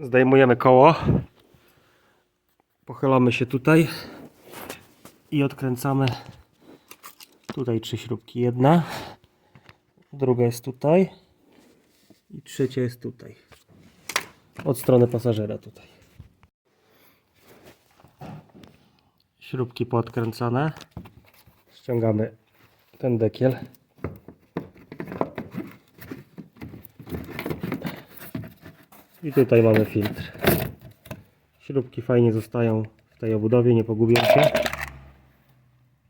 Zdejmujemy koło. Pochylamy się tutaj i odkręcamy tutaj trzy śrubki. Jedna, druga jest tutaj i trzecia jest tutaj. Od strony pasażera tutaj. Śrubki poodkręcane. Ściągamy ten dekiel. I tutaj mamy filtr. Śrubki fajnie zostają w tej obudowie, nie pogubią się.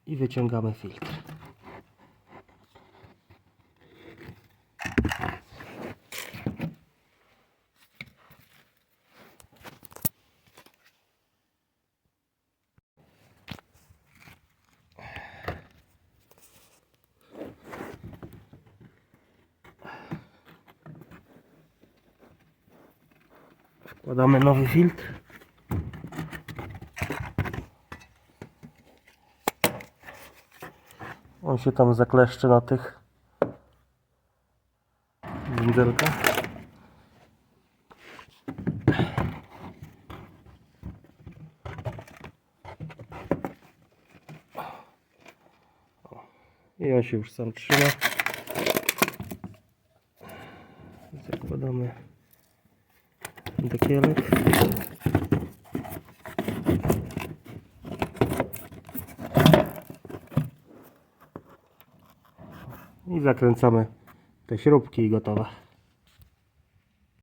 I wyciągamy filtr. Wkładamy nowy filtr. On się tam zakleszczy na tych wędzelkach. I on się już sam trzyma. Zakładamy dekielek. I zakręcamy te śrubki i gotowe.